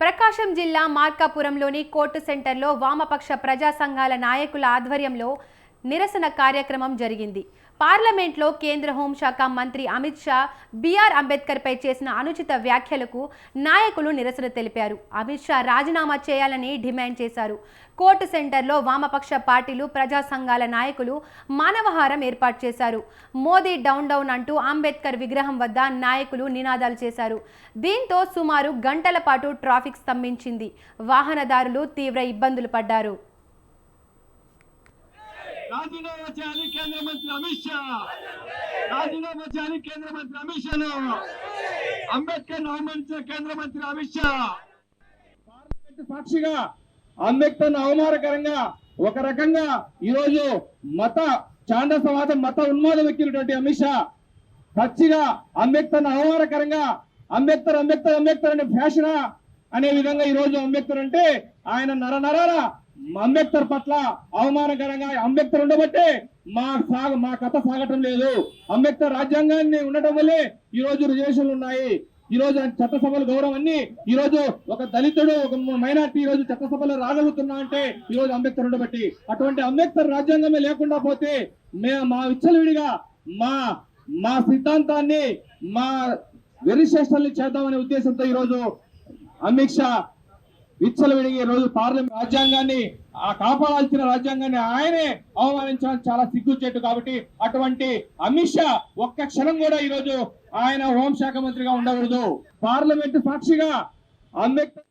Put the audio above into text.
ప్రకాశం జిల్లా మార్కాపురంలోని కోర్టు సెంటర్లో వామపక్ష ప్రజా సంఘాల నాయకుల ఆధ్వర్యంలో నిరసన కార్యక్రమం జరిగింది. పార్లమెంట్లో కేంద్ర హోంశాఖ మంత్రి అమిత్ షా బిఆర్ అంబేద్కర్పై చేసిన అనుచిత వ్యాఖ్యలకు నాయకులు నిరసన తెలిపారు. అమిత్ షా రాజీనామా చేయాలని డిమాండ్ చేశారు. కోర్టు సెంటర్లో వామపక్ష పార్టీలు ప్రజా సంఘాల నాయకులు మానవహారం ఏర్పాటు చేశారు. మోదీ డౌన్ డౌన్ అంటూ అంబేద్కర్ విగ్రహం వద్ద నాయకులు నినాదాలు చేశారు. దీంతో సుమారు గంటల పాటు ట్రాఫిక్ స్తంభించింది. వాహనదారులు తీవ్ర ఇబ్బందులు పడ్డారు. రాజీనామా చేయాలి కేంద్ర మంత్రి అమిత్ షా. రాజీనామా చేయాలి కేంద్ర మంత్రి అమిత్ షాను. అంబేద్కర్ అవమానించిన కేంద్ర మంత్రి అమిత్ షా. పార్లమెంట్ సాక్షిగా అంబేద్కర్ అవమానకరంగా ఒక రకంగా ఈరోజు మత చాండ సమాజం మత ఉన్మాదం ఎక్కినటువంటి అమిత్ షా పచ్చిగా అంబేద్కర్ అవమానకరంగా అంబేద్కర్ అంబేద్కర్ అంబేద్కర్ అనే ఫ్యాషన్ అనే విధంగా ఈ రోజు అంబేద్కర్ అంటే ఆయన నర నరాల అంబేద్కర్ పట్ల అవమానకరంగా అంబేద్కర్ ఉండబట్టే మా సాగ మా కథ సాగటం లేదు. అంబేద్కర్ రాజ్యాంగాన్ని ఉండటం వల్లే ఈ రోజు రిజర్వేషన్లు ఉన్నాయి. ఈ రోజు చట్టసభల గౌరవం అన్ని ఈ రోజు ఒక దళితుడు ఒక మైనార్టీ ఈ రోజు చట్టసభలో రాగలుగుతున్నా అంటే ఈ రోజు అంబేద్కర్ ఉండబట్టి. అటువంటి అంబేద్కర్ రాజ్యాంగమే లేకుండా పోతే మే మా విచ్చలవిడిగా మా మా సిద్ధాంతాన్ని మా వెరిశ్రేష్టాన్ని చేద్దామనే ఉద్దేశంతో ఈరోజు అమిత్ షా విచ్చలవిడిగి విడిగే రోజు పార్లమెంట్ రాజ్యాంగాన్ని ఆ కాపాడాల్సిన రాజ్యాంగాన్ని ఆయనే అవమానించడం చాలా సిగ్గుచేటు కాబట్టి అటువంటి అమిత్ షా ఒక్క క్షణం కూడా ఈ రోజు ఆయన హోంశాఖ మంత్రిగా ఉండకూడదు. పార్లమెంట్ సాక్షిగా అంబేద్కర్